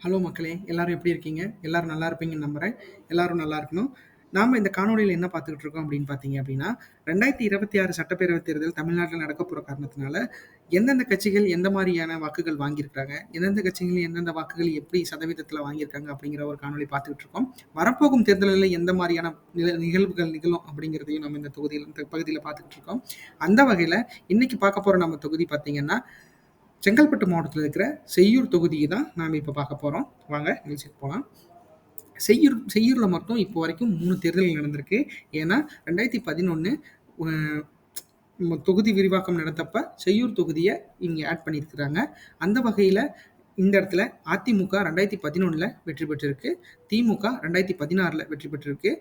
Hello மக்களே! எல்லாரும் எப்படி இருக்கீங்க? எல்லாரும் நல்லா இருப்பீங்கன்னு நம்புறேன். எல்லாரும் நல்லா இருக்கணும். நாம இந்த காணொலியில் என்ன பார்த்துக்கிட்டு இருக்கோம் அப்படின்னு பார்த்தீங்க அப்படின்னா, 2026 சட்டப்பேரவைத் தேர்தல் தமிழ்நாட்டில் நடக்க போகிற காரணத்தினால, எந்தெந்த கட்சிகள் எந்த மாதிரியான வாக்குகள் வாங்கியிருக்காங்க, எந்தெந்த கட்சிகள் எந்தெந்த வாக்குகள் எப்படி சதவீதத்தில் வாங்கியிருக்காங்க அப்படிங்கிற ஒரு காணொலி பார்த்துக்கிட்டு இருக்கோம். வரப்போகும் தேர்தலில் எந்த மாதிரியான நிகழ்வுகள் நிகழும் அப்படிங்கிறதையும் நம்ம இந்த தொகுதியில் இந்த பகுதியில் பார்த்துக்கிட்டு இருக்கோம். அந்த வகையில் இன்னைக்கு பார்க்க போகிற நம்ம தொகுதி பார்த்தீங்கன்னா, செங்கல்பட்டு மாவட்டத்தில் இருக்கிற செய்யூர் தொகுதியை தான் நாம் இப்போ பார்க்க போகிறோம் வாங்க நிகழ்ச்சிக்கு போகலாம் செய்யூர் செய்யூரில் மட்டும் இப்போ வரைக்கும் மூணு தேர்தல் நடந்திருக்கு. ஏன்னா ரெண்டாயிரத்தி பதினொன்று தொகுதி விரிவாக்கம் நடந்தப்ப செய்யூர் தொகுதியை இங்கே ஆட் பண்ணியிருக்கிறாங்க. அந்த வகையில் இந்த இடத்துல அதிமுக 2011ல வெற்றி பெற்றிருக்கு. திமுக 2016ல வெற்றி பெற்றிருக்கு.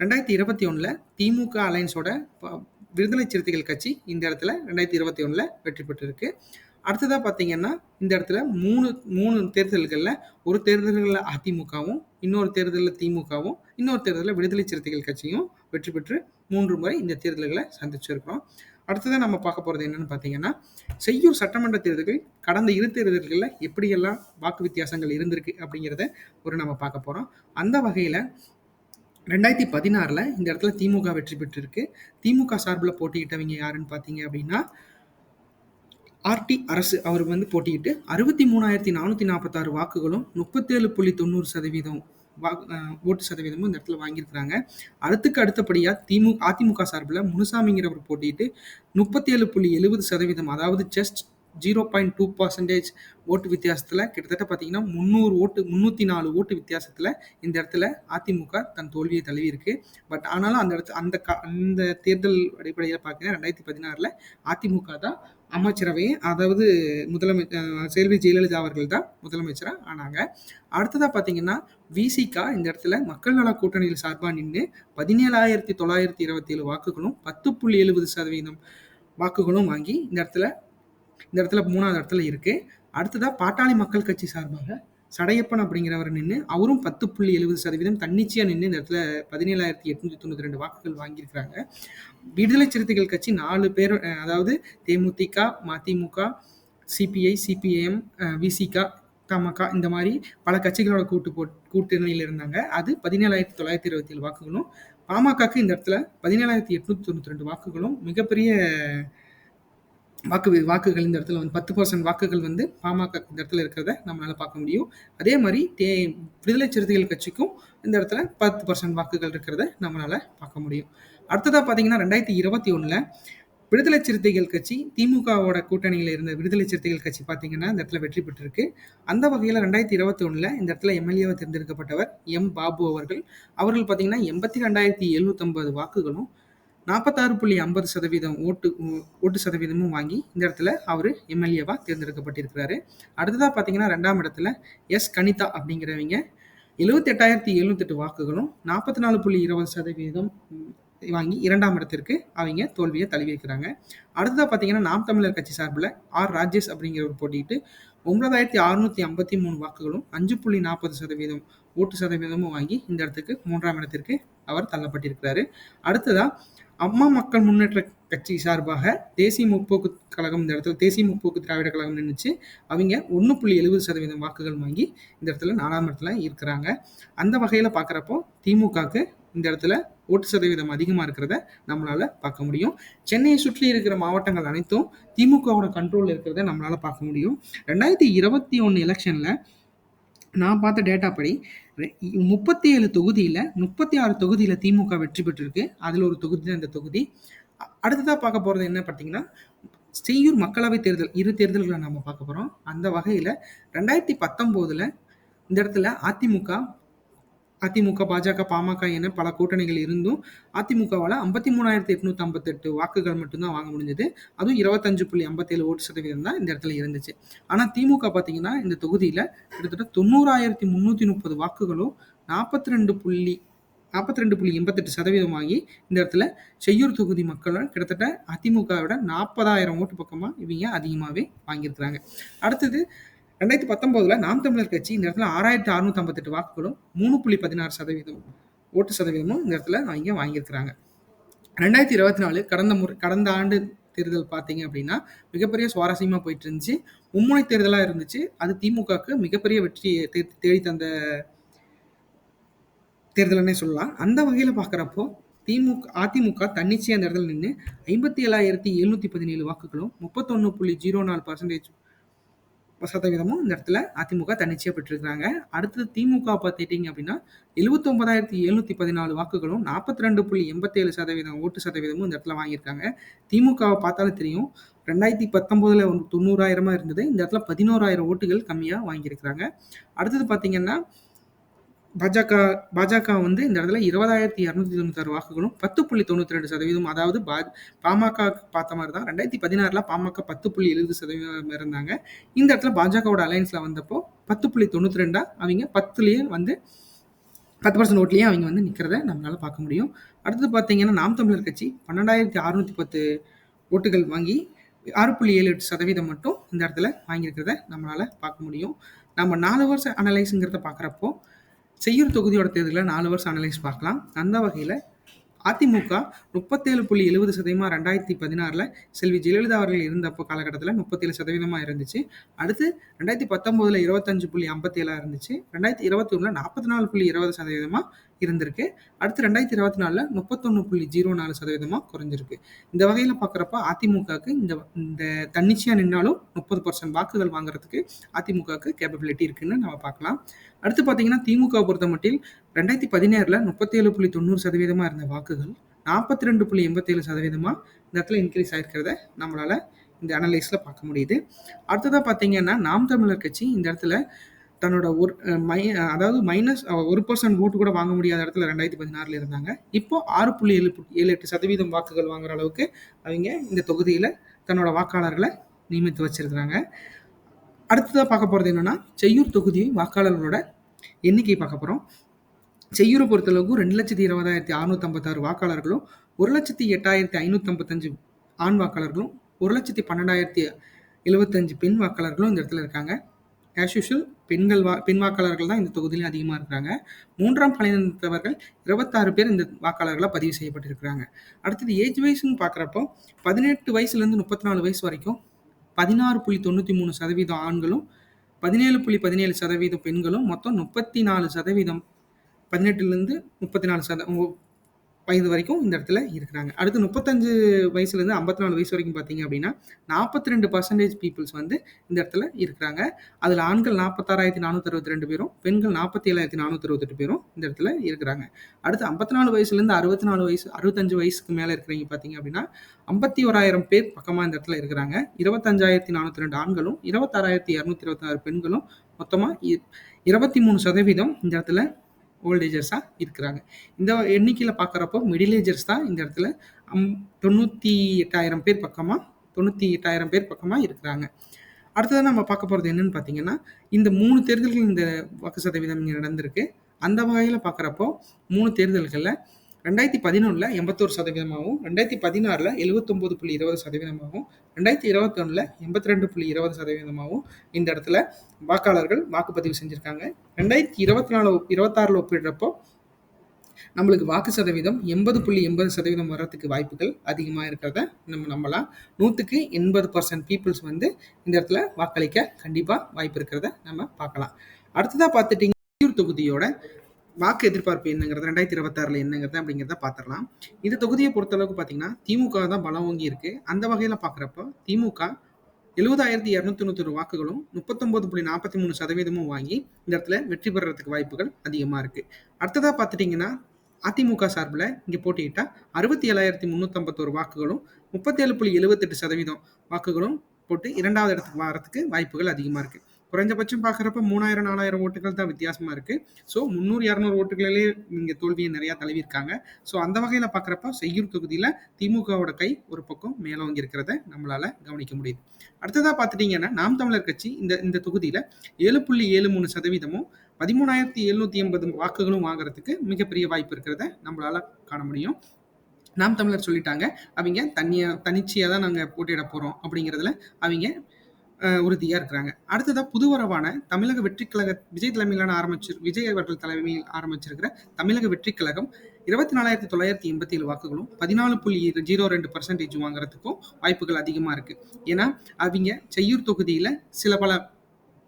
2021ல திமுக அலையன்ஸோட ப விடுதலை சிறுத்தைகள் கட்சி இந்த இடத்துல 2021ல வெற்றி பெற்றிருக்கு. அடுத்ததா பார்த்தீங்கன்னா, இந்த இடத்துல மூணு மூணு தேர்தல்களில் ஒரு தேர்தல்களில் அதிமுகவும், இன்னொரு தேர்தலில் திமுகவும், இன்னொரு தேர்தலில் விடுதலை சிறுத்தைகள் கட்சியும் வெற்றி பெற்று மூன்று முறை இந்த தேர்தல்களை சந்திச்சிருக்கிறோம். அடுத்ததாக நம்ம பார்க்க போகிறது என்னன்னு பார்த்தீங்கன்னா, செய்யூர் சட்டமன்ற தேர்தல்கள் கடந்த இரு தேர்தல்களில் எப்படியெல்லாம் வாக்கு வித்தியாசங்கள் இருந்திருக்கு அப்படிங்கிறத ஒரு நம்ம பார்க்க போகிறோம் அந்த வகையில் ரெண்டாயிரத்தி பதினாறில் இந்த இடத்துல திமுக வெற்றி பெற்றிருக்கு. திமுக சார்பில் போட்டியிட்டவங்க யாருன்னு பார்த்தீங்க அப்படின்னா ஆர்டி அரசு அவர் வந்து போட்டியிட்டு அறுபத்தி மூணாயிரத்தி நானூற்றி நாற்பத்தாறு வாக்குகளும் முப்பத்தேழு புள்ளி தொண்ணூறு சதவீதம் வா ஓட்டு சதவீதமும் இந்த இடத்துல வாங்கியிருக்கிறாங்க. அடுத்துக்கு அடுத்தபடியாக திமு அதிமுக சார்பில் முனுசாமிங்கிறவர் போட்டிட்டு முப்பத்தேழு புள்ளி எழுபது சதவீதம் அதாவது just zero point two percentage ஓட்டு வித்தியாசத்தில் கிட்டத்தட்ட பார்த்தீங்கன்னா முந்நூறு ஓட்டு முந்நூற்றி நாலு ஓட்டு வித்தியாசத்தில் இந்த இடத்துல அதிமுக தன் தோல்வியை தழுவியிருக்கு. பட் ஆனாலும் அந்த இடத்து அந்த க அந்த தேர்தல் அடிப்படையில் பார்த்தீங்கன்னா ரெண்டாயிரத்தி பதினாறில் அதிமுக தான் அமைச்சரவைய அதாவது முதலமை செல்வி ஜெயலலிதா அவர்கள் தான் முதலமைச்சராக ஆனாங்க. அடுத்ததாக பார்த்தீங்கன்னா, விசிகா இந்த இடத்துல மக்கள் நல கூட்டணியில் சார்பாக நின்று பதினேழாயிரத்தி தொள்ளாயிரத்தி இருபத்தி ஏழு வாக்குகளும் 10.70% வாக்குகளும் வாங்கி இந்த இடத்துல இந்த இடத்துல மூணாவது இடத்துல இருக்குது அடுத்ததாக பாட்டாளி மக்கள் கட்சி சார்பாக சடையப்பன் அப்படிங்கிறவர் நின்று அவரும் பத்து புள்ளி எழுபது சதவீதம் தன்னிச்சையாக நின்று இந்த இடத்துல பதினேழாயிரத்தி எட்நூத்தி தொண்ணூற்றி ரெண்டு வாக்குகள் வாங்கியிருக்கிறாங்க. விடுதலை சிறுத்தைகள் கட்சி நாலு பேர் அதாவது தேமுதிக மதிமுக சிபிஐ சிபிஐஎம் விசிகா தமகா இந்த மாதிரி பல கட்சிகளோட கூட்டு போட் கூட்டணியில் இருந்தாங்க. அது பதினேழாயிரத்தி தொள்ளாயிரத்தி இருபத்தி ஏழு வாக்குகளும் பாமகக்கு இந்த இடத்துல பதினேழாயிரத்தி எட்நூத்தி தொண்ணூற்றி ரெண்டு வாக்குகளும் மிகப்பெரிய வாக்கு வாக்குகள் இந்த இடத்துல வந்து 10% வாக்குகள் வந்து பாமக இந்த இடத்துல இருக்கிறத நம்மளால பார்க்க முடியும். அதே மாதிரி தே விடுதலை சிறுத்தைகள் கட்சிக்கும் இந்த இடத்துல 10% வாக்குகள் இருக்கிறத நம்மளால பார்க்க முடியும். அடுத்ததா பார்த்தீங்கன்னா, 2021ல விடுதலை சிறுத்தைகள் கட்சி திமுகவோட கூட்டணியில் இருந்த விடுதலை சிறுத்தைகள் கட்சி பார்த்தீங்கன்னா, இந்த இடத்துல வெற்றி பெற்றிருக்கு. அந்த வகையில் ரெண்டாயிரத்து இருபத்தி ஒன்றில் இந்த இடத்துல எம்எல்ஏவை தேர்ந்தெடுக்கப்பட்டவர் எம். பாபு அவர்கள். அவர்கள் பார்த்தீங்கன்னா 82,750 வாக்குகளும் 46.50% ஓட்டு ஓட்டு சதவீதமும் வாங்கி இந்த இடத்துல அவர் எம்எல்ஏவாக தேர்ந்தெடுக்கப்பட்டிருக்கிறாரு. அடுத்ததாக பார்த்தீங்கன்னா, ரெண்டாம் இடத்துல எஸ். கனிதா அப்படிங்கிறவங்க 78,708 வாக்குகளும் 44.20% வாங்கி இரண்டாம் இடத்திற்கு அவங்க தோல்வியை தழுவியிருக்கிறாங்க. அடுத்ததாக பார்த்தீங்கன்னா, நாம் தமிழர் கட்சி சார்பில் ஆர். ராஜேஷ் அப்படிங்கிறவர் போட்டியிட்டு 9,653 வாக்குகளும் 5.40% ஓட்டு சதவீதமும் வாங்கி இந்த இடத்துக்கு மூன்றாம் இடத்திற்கு அவர் தள்ளப்பட்டிருக்கிறாரு. அடுத்ததா அம்மா மக்கள் முன்னேற்ற கட்சி சார்பாக தேசிய முற்போக்கு கழகம் இந்த இடத்துல தேசிய முற்போக்கு திராவிட கழகம் நின்னுச்சு. அவிங்க 1.70% வாக்குகள் வாங்கி இந்த இடத்துல நாலாம் இடத்துல இருக்கிறாங்க. அந்த வகையில் பார்க்குறப்போ திமுகக்கு இந்த இடத்துல ஓட்டு சதவீதம் அதிகமாக இருக்கிறத நம்மளால் பார்க்க முடியும். சென்னையை சுற்றி இருக்கிற மாவட்டங்கள் அனைத்தும் திமுகவோட கண்ட்ரோலில் இருக்கிறத நம்மளால் பார்க்க முடியும். ரெண்டாயிரத்தி இருபத்தி ஒன்று எலெக்ஷனில் நான் பார்த்த டேட்டா படி முப்பத்தி ஏழு தொகுதியில் முப்பத்தி ஆறு தொகுதியில் திமுக வெற்றி பெற்றிருக்கு. அதில் ஒரு தொகுதி தான் இந்த தொகுதி. அடுத்ததாக பார்க்க போகிறது என்ன பார்த்தீங்கன்னா, செய்யூர் மக்களவை தேர்தல் இரு தேர்தல்களை நம்ம பார்க்க போகிறோம் அந்த வகையில் ரெண்டாயிரத்தி பத்தொம்போதில் இந்த இடத்துல அதிமுக அதிமுக பாஜக பாமக என பல கூட்டணிகள் இருந்தும் அதிமுகவால் ஐம்பத்தி மூணாயிரத்தி எட்நூத்தி ஐம்பத்தெட்டு வாக்குகள் மட்டும்தான் வாங்க முடிஞ்சது. அதுவும் இருபத்தஞ்சு புள்ளி ஐம்பத்தேழு ஓட்டு சதவீதம் தான் இந்த இடத்துல இருந்துச்சு. ஆனால் திமுக பார்த்தீங்கன்னா இந்த தொகுதியில் கிட்டத்தட்ட தொண்ணூறாயிரத்தி முந்நூற்றி முப்பது வாக்குகளும் நாற்பத்தி ரெண்டு புள்ளி நாற்பத்தி ரெண்டு புள்ளி எண்பத்தெட்டு சதவீதமாகி இந்த இடத்துல செய்யூர் தொகுதி மக்களும் கிட்டத்தட்ட அதிமுகவோட நாற்பதாயிரம் ஓட்டு பக்கமாக இவங்க அதிகமாகவே வாங்கியிருக்கிறாங்க. அடுத்தது 2019ல நாம் தமிழர் கட்சி இந்த இடத்துல 6,658 வாக்குகளும் 3.16% ஓட்டு சதவீதமும் இந்த இடத்துல அவங்க வாங்கியிருக்கிறாங்க. 2024 கடந்த முறை கடந்த ஆண்டு தேர்தல் பார்த்தீங்க அப்படின்னா மிகப்பெரிய சுவாரஸ்யமா போயிட்டு இருந்துச்சு மும்முனை தேர்தலா இருந்துச்சு. அது திமுகவுக்கு மிகப்பெரிய வெற்றி தே தேடி தந்த தேர்தல்னே சொல்லலாம். அந்த வகையில் பார்க்குறப்போ திமுக அதிமுக தன்னிச்சையாக அந்த இடத்துல நின்று ஐம்பத்தி ஏழாயிரத்தி எழுநூற்றி பதினேழு வாக்குகளும் முப்பத்தொன்று புள்ளி ஜீரோ நாலு பர்சன்டேஜ் சதவீதமும் இந்த இடத்துல அதிமுக தன்னிச்சையாக பெற்றிருக்கிறாங்க. அடுத்தது திமுக பார்த்துட்டிங்க அப்படின்னா எழுபத்தொன்பதாயிரத்தி எழுநூற்றி பதினாலு வாக்குகளும் நாற்பத்தி ரெண்டு புள்ளி எண்பத்தேழு சதவீதம் ஓட்டு சதவீதமும் இந்த இடத்துல வாங்கியிருக்காங்க. திமுகவை பார்த்தாலும் தெரியும் ரெண்டாயிரத்தி பத்தொம்போதில் தொண்ணூறாயிரமாக இருந்தது. இந்த இடத்துல பதினோராயிரம் ஓட்டுகள் கம்மியாக வாங்கியிருக்கிறாங்க. அடுத்தது பார்த்தீங்கன்னா பாஜக பாஜக வந்து இந்த இடத்துல இருபதாயிரத்தி இரநூத்தி தொண்ணூத்தாறு வாக்குகளும் பத்து புள்ளி தொண்ணூற்றி ரெண்டு சதவீதம் அதாவது பா பாமக பார்த்த மாதிரி தான் ரெண்டாயிரத்தி பதினாறுல பாமக பத்து புள்ளி எழுபது சதவீதம் இருந்தாங்க. இந்த இடத்துல பாஜகவோட அலையன்ஸ்ல வந்தப்போ பத்து புள்ளி தொண்ணூற்றி ரெண்டா அவங்க பத்துலேயே வந்து பத்து பர்சன்ட் ஓட்லேயே அவங்க வந்து நிற்கிறத நம்மளால் பார்க்க முடியும். அடுத்து பார்த்தீங்கன்னா நாம் தமிழர் கட்சி பன்னெண்டாயிரத்தி அறுநூத்தி பத்து ஓட்டுகள் வாங்கி ஆறு புள்ளி ஏழு எட்டு சதவீதம் மட்டும் இந்த இடத்துல வாங்கியிருக்கிறத நம்மளால் பார்க்க முடியும். நம்ம நாலு வருஷம் அனலைஸுங்கிறத பார்க்குறப்போ செய்யூர் தொகுதியோட தேர்தலில் நாலு வருஷம் அனலைஸ் பார்க்கலாம். அந்த வகையில் அதிமுக முப்பத்தேழு புள்ளி எழுபது சதவீதமாக ரெண்டாயிரத்தி பதினாறில் செல்வி ஜெயலலிதா அவர்கள் இருந்தப்போ காலகட்டத்தில் முப்பத்தேழு சதவீதமாக இருந்துச்சு. அடுத்து ரெண்டாயிரத்தி பத்தொம்போதில் இருபத்தஞ்சு புள்ளி ஐம்பத்தேழாக இருந்துச்சு. ரெண்டாயிரத்தி இருபத்தி ஒன்றில் நாற்பத்தி நாலு புள்ளி இருபது சதவீதமாக இருந்திருக்கு. அடுத்து ரெண்டாயிரத்தி இருபத்தி நாலில் முப்பத்தொன்று புள்ளி ஜீரோ நாலு சதவீதமாக குறைஞ்சிருக்கு. இந்த வகையில் பார்க்குறப்ப அதிமுகவுக்கு இந்த இந்த தன்னிச்சையாக நின்னாலும் முப்பது பர்சன்ட் வாக்குகள் வாங்குறதுக்கு அதிமுகவுக்கு கேப்பபிலிட்டி இருக்குன்னு நம்ம பார்க்கலாம். அடுத்து பார்த்தீங்கன்னா திமுக பொறுத்த மட்டில் ரெண்டாயிரத்தி பதினேழில் முப்பத்தேழு புள்ளி தொண்ணூறு சதவீதமாக இருந்த வாக்குகள் நாற்பத்தி ரெண்டு புள்ளி எண்பத்தேழு சதவீதமாக இந்த இடத்துல இன்க்ரீஸ் ஆகிருக்கிறத நம்மளால் இந்த அனலைஸில் பார்க்க முடியுது. அடுத்ததாக பார்த்தீங்கன்னா நாம் தமிழர் கட்சி இந்த இடத்துல தன்னோட ஒரு மை அதாவது மைனஸ் ஒரு பர்சன்ட் ஓட்டு கூட வாங்க முடியாத இடத்துல ரெண்டாயிரத்தி பதினாறில் இருந்தாங்க. இப்போ ஆறு புள்ளி ஏழு ஏழு எட்டு சதவீதம் வாக்குகள் வாங்குற அளவுக்கு அவங்க இந்த தொகுதியில் தன்னோட வாக்காளர்களை நியமித்து வச்சிருக்கிறாங்க. அடுத்ததாக பார்க்க போகிறது என்னென்னா செய்யூர் தொகுதி வாக்காளர்களோட எண்ணிக்கை பார்க்க போகிறோம் செய்யூரை பொறுத்தளவுக்கு ரெண்டு லட்சத்தி இருபதாயிரத்தி அறுநூத்தம்பத்தாறு வாக்காளர்களும் ஒரு லட்சத்தி எட்டாயிரத்தி ஐநூற்றம்பத்தஞ்சு ஆண் வாக்காளர்களும் ஒரு லட்சத்தி பன்னெண்டாயிரத்தி எழுபத்தஞ்சு பெண் வாக்காளர்களும் இந்த இடத்துல இருக்காங்க. ஆஸ் யூஷுவல் பெண்கள் வா பெண் வாக்காளர்கள் தான் இந்த தொகுதியிலும் அதிகமாக இருக்கிறாங்க. மூன்றாம் பாலினத்தவர்கள் இருபத்தாறு பேர் இந்த வாக்காளர்களாக பதிவு செய்யப்பட்டிருக்கிறாங்க. அடுத்தது ஏஜ் வைஸ்னு பார்க்குறப்போ பதினெட்டு வயசுலேருந்து முப்பத்தி நாலு வயசு வரைக்கும் பதினாறு புள்ளி தொண்ணூற்றி மூணு சதவீதம் ஆண்களும் பதினேழு புள்ளி பதினேழு சதவீதம் பெண்களும் மொத்தம் முப்பத்தி நாலு சதவீதம் பதினெட்டுலேருந்து முப்பத்தி நாலு சத வயது வரைக்கும் இந்த இடத்துல இருக்கிறாங்க. அடுத்து முப்பத்தஞ்சு வயசுலேருந்து ஐம்பத்தி நாலு வயசு வரைக்கும் பார்த்தீங்க அப்படின்னா நாற்பத்தி ரெண்டு பர்சன்டேஜ் பீப்புள்ஸ் வந்து இந்த இடத்துல இருக்கிறாங்க. அதில் ஆண்கள் நாற்பத்தாறாயிரத்தி நானூற்றி அறுபத்தி ரெண்டு பேரும் பெண்கள் நாற்பத்தி ஏழாயிரத்தி நானூற்றி அறுபத்தெட்டு பேரும் இந்த இடத்துல இருக்கிறாங்க. அடுத்து ஐம்பத்தி நாலு வயசுலேருந்து அறுபத்தி நாலு வயசு அறுபத்தஞ்சு வயசுக்கு மேலே இருக்கிறவங்க பார்த்தீங்க அப்படின்னா ஐம்பத்தி ஓராயிரம் பேர் பக்கமாக இந்த இடத்துல இருக்கிறாங்க. இருபத்தஞ்சாயிரத்தி நானூற்றி ரெண்டு ஆண்களும் இருபத்தாறாயிரத்தி இரநூத்தி இருபத்தாறு பெண்களும் மொத்தமாக இருபத்தி மூணு சதவீதம் இந்த இடத்துல ஓல்டேஜர்ஸாக இருக்கிறாங்க. இந்த எண்ணிக்கையில் பார்க்குறப்போ மிடில் ஏஜர்ஸ் தான் இந்த இடத்துல அம் தொண்ணூற்றி எட்டாயிரம் பேர் பக்கமாக தொண்ணூற்றி எட்டாயிரம் பேர் பக்கமாக இருக்கிறாங்க. அடுத்ததாக நம்ம பார்க்க போகிறது என்னென்னு பார்த்தீங்கன்னா இந்த மூணு தேர்தல்கள் இந்த வாக்கு சதவீதம் இங்கே நடந்திருக்கு. அந்த வகையில் பார்க்குறப்போ மூணு தேர்தல்களில் ரெண்டாயிரத்தி பதினொன்றில் எண்பத்தோரு சதவீதமாகவும் ரெண்டாயிரத்தி பதினாறில் எழுபத்தொம்போது புள்ளி இருபது சதவீதமாகவும் ரெண்டாயிரத்தி இருபத்தொன்னில் எண்பத்தி ரெண்டு புள்ளி இருபது சதவீதமாகவும் இந்த இடத்துல வாக்காளர்கள் வாக்குப்பதிவு செஞ்சுருக்காங்க. ரெண்டாயிரத்தி இருபத்தி நாலு இருபத்தாறில் ஒப்பிடுறப்போ நம்மளுக்கு வாக்கு சதவீதம் எண்பது புள்ளி எண்பது சதவீதம் வர்றதுக்கு வாய்ப்புகள் அதிகமாக இருக்கிறத நம்ம நம்பலாம். நூற்றுக்கு எண்பது பர்சன்ட் பீப்புள்ஸ் வந்து இந்த இடத்துல வாக்களிக்க கண்டிப்பாக வாய்ப்பு இருக்கிறத நம்ம பார்க்கலாம். அடுத்ததாக பார்த்துட்டிங்க தொகுதியோட வாக்கு எதிர்பார்ப்பு என்னங்கிறது ரெண்டாயிரத்தி இருபத்தாறுல என்னங்கிறது அப்படிங்கிறத பார்த்துடலாம் இந்த தொகுதியை பொறுத்தளவுக்கு பார்த்தீங்கன்னா திமுக தான் பலம் வாங்கி இருக்கு. அந்த வகையில் பார்க்குறப்ப திமுக எழுபதாயிரத்தி இரநூத்தி தொண்ணூத்தொரு வாக்குகளும் முப்பத்தொன்பது புள்ளி நாற்பத்தி மூணு சதவீதமும் வாங்கி இந்த இடத்துல வெற்றி பெறறதுக்கு வாய்ப்புகள் அதிகமாக இருக்குது அடுத்ததாக பார்த்துட்டிங்கன்னா அதிமுக சார்பில் இங்கே போட்டியிட்டால் அறுபத்தி ஏழாயிரத்தி முந்நூற்றம்பத்தோரு வாக்குகளும் முப்பத்தேழு புள்ளி எழுபத்தெட்டு சதவீதம் வாக்குகளும் போட்டு இரண்டாவது இடத்துக்கு வரத்துக்கு வாய்ப்புகள் அதிகமாக இருக்குது குறைஞ்சபட்சம் பார்க்குறப்ப மூணாயிரம் நாலாயிரம் ஓட்டுகள் தான் வித்தியாசமாக இருக்குது ஸோ முந்நூறு இரநூறு ஓட்டுகளிலே இங்கே தோல்வியை நிறையா தழுவியிருக்காங்க. ஸோ அந்த வகையில் பார்க்குறப்ப செய்யூர் தொகுதியில் திமுகவோட கை ஒரு பக்கம் மேலோங்கி இருக்கிறத நம்மளால் கவனிக்க முடியுது. அடுத்ததாக பார்த்துட்டிங்கன்னா நாம் தமிழர் கட்சி இந்த இந்த தொகுதியில் ஏழு புள்ளி ஏழு மூணு சதவீதமும் பதிமூணாயிரத்தி எழுநூற்றி எண்பது வாக்குகளும் வாங்குறதுக்கு மிகப்பெரிய வாய்ப்பு இருக்கிறத நம்மளால் காண முடியும். நாம் தமிழர் சொல்லிட்டாங்க. அவங்க தனியாக தனிச்சையாக தான் நாங்கள் போட்டியிட போகிறோம் அப்படிங்கிறதுல அவங்க உறுதியாக உறுதியா இருக்கிறாங்க. அடுத்ததா புதுவரவான தமிழக வெற்றி கழக விஜய் தலைமையிலான ஆரம்பிச்சு விஜய் அவர்கள் தலைமையில் ஆரம்பிச்சிருக்கிற தமிழக வெற்றி கழகம் இருபத்தி நாலாயிரத்தி தொள்ளாயிரத்தி எண்பத்தி ஏழு வாக்குகளும் பதினாலு புள்ளி ஜீரோ ரெண்டு பர்சன்டேஜ் வாங்குறதுக்கும் வாய்ப்புகள் அதிகமா இருக்கு. ஏன்னா அவங்க செய்யூர் தொகுதியில சில பல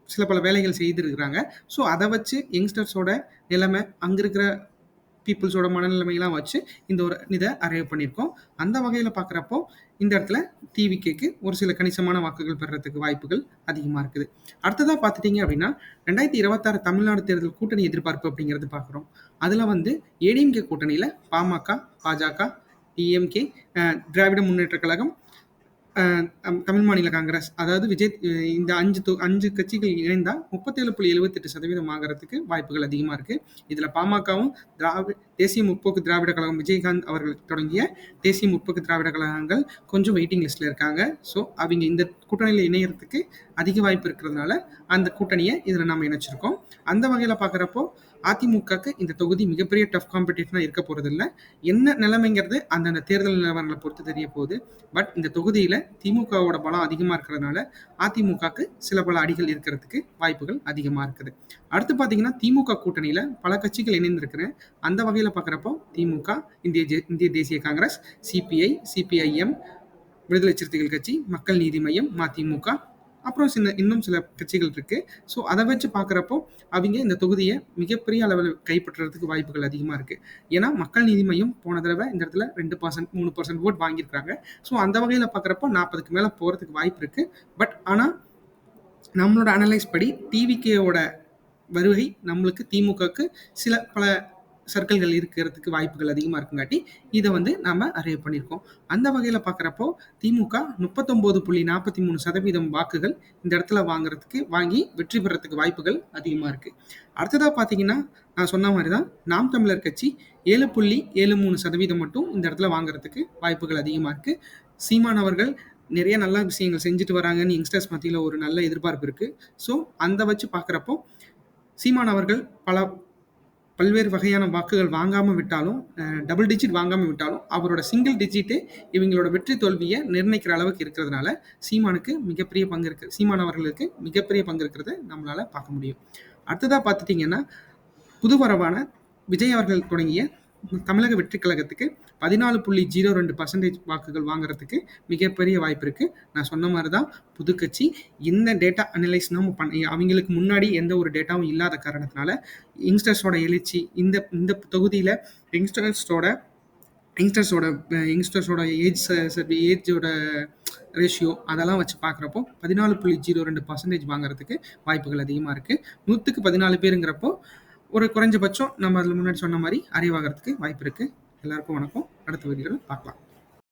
சில பல வேலைகள் செய்திருக்கிறாங்க. ஸோ அதை வச்சு யங்ஸ்டர்ஸோட நிலைமை அங்கே இருக்கிற பீப்புள்ஸோட மனநிலைமையெல்லாம் வச்சு இந்த ஒரு இதை அரைவ் பண்ணியிருக்கோம். அந்த வகையில் பார்க்குறப்போ இந்த இடத்துல டிவிகேக்கு ஒரு சில கணிசமான வாக்குகள் பெறுறதுக்கு வாய்ப்புகள் அதிகமாக இருக்குது. அடுத்ததாக பார்த்துட்டிங்க அப்படின்னா ரெண்டாயிரத்தி இருபத்தாறு தமிழ்நாடு தேர்தல் கூட்டணி எதிர்பார்ப்பு அப்படிங்கிறது பார்க்குறோம். அதில் வந்து ஏடிஎம்கே கூட்டணியில் பாமக பாஜக டிஎம்கே திராவிட முன்னேற்ற கழகம் தமிழ் மாநில காங்கிரஸ் அதாவது விஜய் இந்த அஞ்சு தொ அஞ்சு கட்சிகள் இணைந்தால் முப்பத்தேழு புள்ளி எழுபத்தெட்டு சதவீதம் ஆகிறதுக்கு வாய்ப்புகள் அதிகமாக இருக்குது இதில் பாமகவும் திராவிட தேசிய முற்போக்கு திராவிட கழகம் விஜயகாந்த் அவர்கள் தொடங்கிய தேசிய முற்போக்கு திராவிட கழகங்கள் கொஞ்சம் வெயிட்டிங் லிஸ்ட்டில் இருக்காங்க. ஸோ அவங்க இந்த கூட்டணியில் இணையறதுக்கு அதிக வாய்ப்பு இருக்கிறதுனால அந்த கூட்டணியை இதில் நாம் இணைச்சிருக்கோம். அந்த வகையில் பார்க்குறப்போ அதிமுகக்கு இந்த தொகுதி மிகப்பெரிய டஃப் காம்படிஷனாக இருக்க போகிறதில்ல என்ன நிலைமைங்கிறது அந்தந்த தேர்தல் நிலவரங்களை பொறுத்து தெரிய போகுது. பட் இந்த தொகுதியில் திமுகவோட பலம் அதிகமாக இருக்கிறதுனால அதிமுகக்கு சில பல அடிகள் இருக்கிறதுக்கு வாய்ப்புகள் அதிகமாக இருக்குது. அடுத்து பார்த்தீங்கன்னா திமுக கூட்டணியில் பல கட்சிகள் இணைந்திருக்கிறேன் அந்த வகையில் பார்க்குறப்போ திமுக இந்திய இந்திய தேசிய காங்கிரஸ் சிபிஐ சிபிஐஎம் விடுதலை சிறுத்தைகள் கட்சி மக்கள் நீதி மையம் மதிமுக அப்புறம் சில இன்னும் சில கட்சிகள் இருக்கு. ஸோ அதை வச்சு பார்க்குறப்போ அவங்க இந்த தொகுதியை மிகப்பெரிய அளவில் கைப்பற்றுறதுக்கு வாய்ப்புகள் அதிகமாக இருக்கு. ஏன்னா மக்கள் நீதி மையம் போன தடவை இந்த இடத்துல ரெண்டு பர்சன்ட் மூணு பர்சன்ட் ஓட் வாங்கியிருக்காங்க ஸோ அந்த வகையில் பார்க்குறப்போ நாற்பதுக்கு மேலே போகிறதுக்கு வாய்ப்பு இருக்கு. பட் ஆனால் நம்மளோட அனலைஸ் படி டிவிகேவோட வருகை நம்மளுக்கு திமுகவுக்கு சில பல சர்க்கிள்கள் இருக்கிறதுக்கு வாய்ப்புகள் அதிகமாக இருக்குங்காட்டி இதை வந்து நாம் அரைவ் பண்ணியிருக்கோம். அந்த வகையில் பார்க்குறப்போ திமுக முப்பத்தொம்போது புள்ளி நாற்பத்தி மூணு சதவீதம் வாக்குகள் இந்த இடத்துல வாங்குறதுக்கு வாங்கி வெற்றி பெறத்துக்கு வாய்ப்புகள் அதிகமாக இருக்குது அடுத்ததாக பார்த்தீங்கன்னா நான் சொன்ன மாதிரி தான் நாம் தமிழர் கட்சி ஏழு புள்ளி ஏழு மூணு சதவீதம் மட்டும் இந்த இடத்துல வாங்குறதுக்கு வாய்ப்புகள் அதிகமாக இருக்குது சீமான் அவர்கள் நிறைய நல்ல விஷயங்கள் செஞ்சுட்டு வராங்கன்னு யங்ஸ்டர்ஸ் மத்தியில் ஒரு நல்ல எதிர்பார்ப்பு இருக்குது ஸோ அந்த வச்சு பார்க்குறப்போ சீமான் அவர்கள் பல பல்வேறு வகையான வாக்குகள் வாங்காமல் விட்டாலும் டபுள் டிஜிட் வாங்காமல் விட்டாலும் அவரோட சிங்கிள் டிஜிட்டே இவங்களோட வெற்றி தோல்வியை நிர்ணயிக்கிற அளவுக்கு இருக்கிறதுனால சீமானுக்கு மிகப்பெரிய பங்கு இருக்கு. சீமான் அவர்களுக்கு மிகப்பெரிய பங்கு இருக்கிறத நம்மளால் பார்க்க முடியும். அடுத்ததாக பார்த்துட்டிங்கன்னா புதுவரவான விஜய் அவர்கள் தொடங்கிய தமிழக வெற்றி கழகத்துக்கு பதினாலு புள்ளி ஜீரோ ரெண்டு பர்சன்டேஜ் வாக்குகள் வாங்குறதுக்கு மிகப்பெரிய வாய்ப்பு இருக்குது நான் சொன்ன மாதிரி தான் புதுக்கட்சி இந்த டேட்டா அனலைஸ் நம்ம பண்ண அவங்களுக்கு முன்னாடி எந்த ஒரு டேட்டாவும் இல்லாத காரணத்தினால யங்ஸ்டர்ஸோட எழுச்சி இந்த இந்த தொகுதியில் யங்ஸ்டர்ஸோட யங்ஸ்டர்ஸோட யங்ஸ்டர்ஸோட ஏஜ் ஏஜோட ரேஷியோ அதெல்லாம் வச்சு பார்க்குறப்போ பதினாலு புள்ளி ஜீரோ ரெண்டு பர்சன்டேஜ் வாங்குறதுக்கு வாய்ப்புகள் அதிகமாக இருக்குது நூற்றுக்கு பதினாலு பேருங்கிறப்போ ஒரு குறைஞ்சபட்சம் நம்ம அதில் முன்னாடி சொன்ன மாதிரி அறிவாகிறதுக்கு வாய்ப்பு இருக்குது எல்லாருக்கும் வணக்கம். அடுத்த வீடியோவில் பார்க்கலாம்.